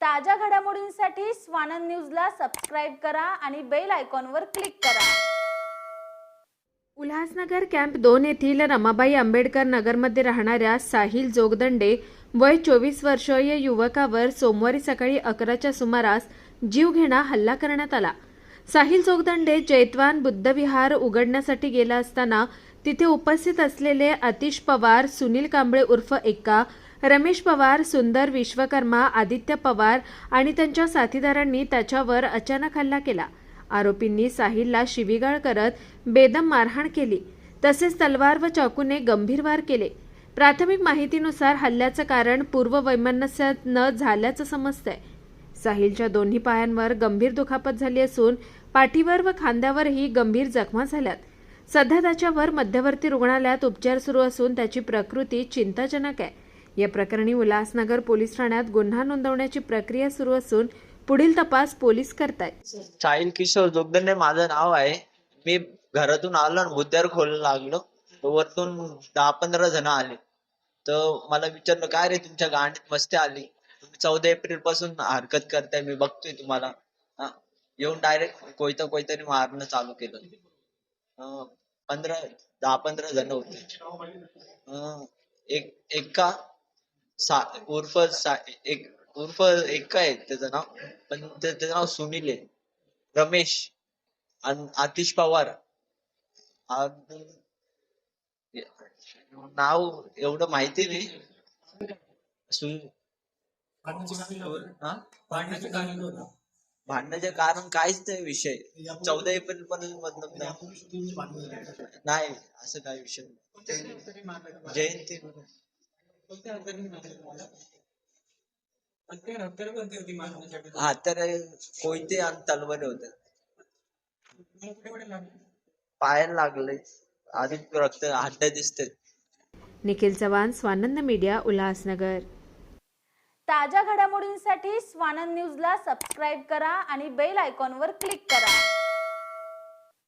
ताज्या घडामोडींसाठी स्वानंद न्यूजला सबस्क्राईब करा आणि बेल आयकॉनवर क्लिक करा. उल्हासनगर कॅम्प दोन येथील रमाबाई आंबेडकर नगरमध्ये राहणाऱ्या साहिल जोगदंडे वय चोवीस वर्षीय युवकावर सोमवारी सकाळी अकराच्या सुमारास जीवघेणा हल्ला करण्यात आला. साहिल जोगदंडे जैतवान बुद्धविहार उघडण्यासाठी गेला असताना तिथे उपस्थित असलेले अतिश पवार सुनील कांबळे उर्फ एक्का रमेश पवार सुंदर विश्वकर्मा आदित्य पवार आणि त्यांच्या साथीदारांनी त्याच्यावर अचानक हल्ला केला. आरोपींनी साहिलला शिवीगाळ करत बेदम मारहाण केली. तसेच तलवार व चाकूने गंभीर वार केले. प्राथमिक माहितीनुसार हल्ल्याचं कारण पूर्ववैमनस्य न झाल्याचं समजतंय. साहिलच्या दोन्ही पायांवर गंभीर दुखापत झाली असून पाठीवर व खांद्यावरही गंभीर जखमा झाल्यात. सध्या त्याच्यावर मध्यवर्ती रुग्णालयात उपचार सुरू असून त्याची प्रकृती चिंताजनक आहे. या प्रकरणी उल्हासनगर पोलीस ठाण्यात गुन्हा नोंदवण्याची प्रक्रिया सुरू असून पुढील तपास पोलीस करतायत. साहिल किशोर जोगदंडे माझं नाव आहे. मी घरातून आलो आणि बुद्धार खोल लागलो. तर वरतून दहा पंधरा जण आले. तर मला विचारलं काय रे तुमच्या गाण्यात मस्ती आली? तुम्ही चौदा एप्रिलपासून हरकत करताय मी बघतोय तुम्हाला. हा. येऊन डायरेक्ट कोयता कोयतरी मारणं चालू केलं. पंधरा दहा पंधरा जण होते. एक एका सा उर्फ सा एक उर्फ एक आहे त्याचं नाव पण त्या- त्याचं नाव सुनील आहे. रमेश आतिश पवार. नाव एवढं माहिती नाही. सु हा? भांडण्याचे कारण काहीच नाही विषय. चौदा एप्रिल पण मतलब नाही. नाही असं काही विषय नाही. जयंती. हा तर कोयते आणि तलवारी होत्या. पायाला लागले. आधी रक्त हड्ड दिसते निखिल चव्हाण स्वानंद मीडिया उल्हासनगर. ताज्या घडामोडींसाठी स्वानंद न्यूजला सबस्क्राईब करा आणि बेल आयकॉनवर क्लिक करा.